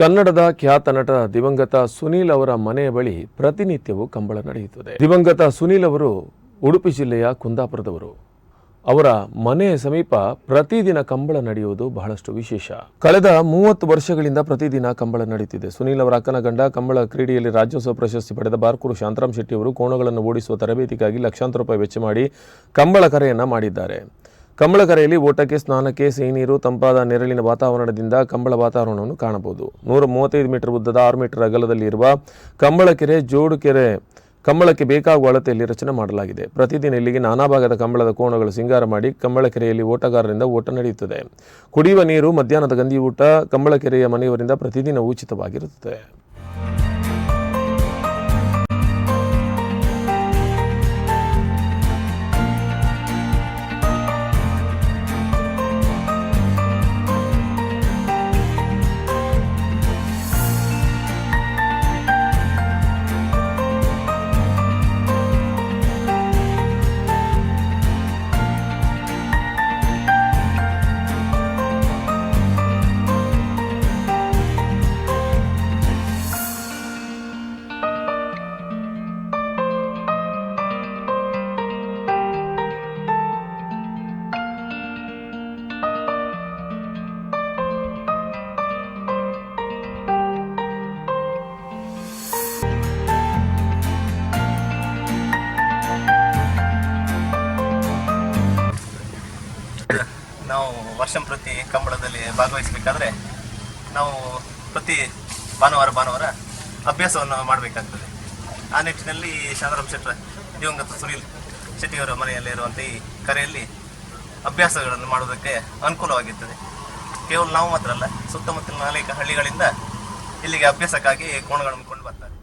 ಕನ್ನಡದ ಖ್ಯಾತ ನಟ ದಿವಂಗತ ಸುನೀಲ್ ಅವರ ಮನೆಯ ಬಳಿ ಪ್ರತಿನಿತ್ಯವೂ ಕಂಬಳ ನಡೆಯುತ್ತದೆ. ದಿವಂಗತ ಸುನೀಲ್ ಅವರು ಉಡುಪಿ ಜಿಲ್ಲೆಯ ಕುಂದಾಪುರದವರು. ಅವರ ಮನೆಯ ಸಮೀಪ ಪ್ರತಿದಿನ ಕಂಬಳ ನಡೆಯುವುದು ಬಹಳಷ್ಟು ವಿಶೇಷ. ಕಳೆದ ಮೂವತ್ತು ವರ್ಷಗಳಿಂದ ಪ್ರತಿದಿನ ಕಂಬಳ ನಡೆಯುತ್ತಿದೆ ಸುನೀಲ್ ಅವರ ಅಕ್ಕನ ಗಂಡ ಕಂಬಳ ಕ್ರೀಡೆಯಲ್ಲಿ ರಾಜ್ಯೋತ್ಸವ ಪ್ರಶಸ್ತಿ ಪಡೆದ ಬಾರ್ಕೂರು ಶಾಂತರಾಮ್ ಶೆಟ್ಟಿ ಅವರು ಕೋಣಗಳನ್ನು ಓಡಿಸುವ ತರಬೇತಿಗಾಗಿ ಲಕ್ಷಾಂತರ ರೂಪಾಯಿ ವೆಚ್ಚ ಮಾಡಿ ಕಂಬಳ ಕರೆಯನ್ನು ಮಾಡಿದ್ದಾರೆ. ಕಂಬಳ ಕರೆಯಲ್ಲಿ ಓಟಕ್ಕೆ ಸ್ನಾನಕ್ಕೆ ಸಿಹಿನೀರು ತಂಪಾದ ನೆರಳಿನ ವಾತಾವರಣದಿಂದ ಕಂಬಳ ವಾತಾವರಣವನ್ನು ಕಾಣಬಹುದು. ನೂರ ಮೂವತ್ತೈದು ಮೀಟರ್ ಉದ್ದದ ಆರು ಮೀಟರ್ ಅಗಲದಲ್ಲಿರುವ ಕಂಬಳಕೆರೆ, ಜೋಡುಕೆರೆ ಕೆರೆ ಜೋಡು ಕೆರೆ ಕಂಬಳಕ್ಕೆ ಬೇಕಾಗುವ ಅಳತೆಯಲ್ಲಿ ರಚನೆ ಮಾಡಲಾಗಿದೆ. ಪ್ರತಿದಿನ ಇಲ್ಲಿಗೆ ನಾನಾ ಭಾಗದ ಕಂಬಳದ ಕೋಣಗಳು ಸಿಂಗಾರ ಮಾಡಿ ಕಂಬಳಕೆರೆಯಲ್ಲಿ ಓಟಗಾರರಿಂದ ಓಟ ನಡೆಯುತ್ತದೆ. ಕುಡಿಯುವ ನೀರು, ಮಧ್ಯಾಹ್ನದ ಗಂಧಿ ಊಟ ಕಂಬಳಕೆರೆಯ ಮನೆಯವರಿಂದ ಪ್ರತಿದಿನ ಉಚಿತವಾಗಿರುತ್ತದೆ ನಾವು ವರ್ಷಂ ಪ್ರತಿ ಕಂಬಳದಲ್ಲಿ ಭಾಗವಹಿಸಬೇಕಾದ್ರೆ ನಾವು ಪ್ರತಿ ಭಾನುವಾರ ಭಾನುವಾರ ಅಭ್ಯಾಸವನ್ನು ಮಾಡಬೇಕಾಗ್ತದೆ. ಆ ನಿಟ್ಟಿನಲ್ಲಿ ಶಾಂತರಾಮ್ ಶೆಟ್ಟರ ದಿವಂಗತ ಸುನೀಲ್ ಶೆಟ್ಟಿಯವರ ಮನೆಯಲ್ಲಿರುವಂಥ ಈ ಕರೆಯಲ್ಲಿ ಅಭ್ಯಾಸಗಳನ್ನು ಮಾಡೋದಕ್ಕೆ ಅನುಕೂಲವಾಗಿರ್ತದೆ. ಕೇವಲ ನಾವು ಮಾತ್ರ ಅಲ್ಲ, ಸುತ್ತಮುತ್ತಲಿನ ಅನೇಕ ಹಳ್ಳಿಗಳಿಂದ ಇಲ್ಲಿಗೆ ಅಭ್ಯಾಸಕ್ಕಾಗಿ ಕೋಣಗಳನ್ನು ಕೊಂಡು ಬರ್ತಾರೆ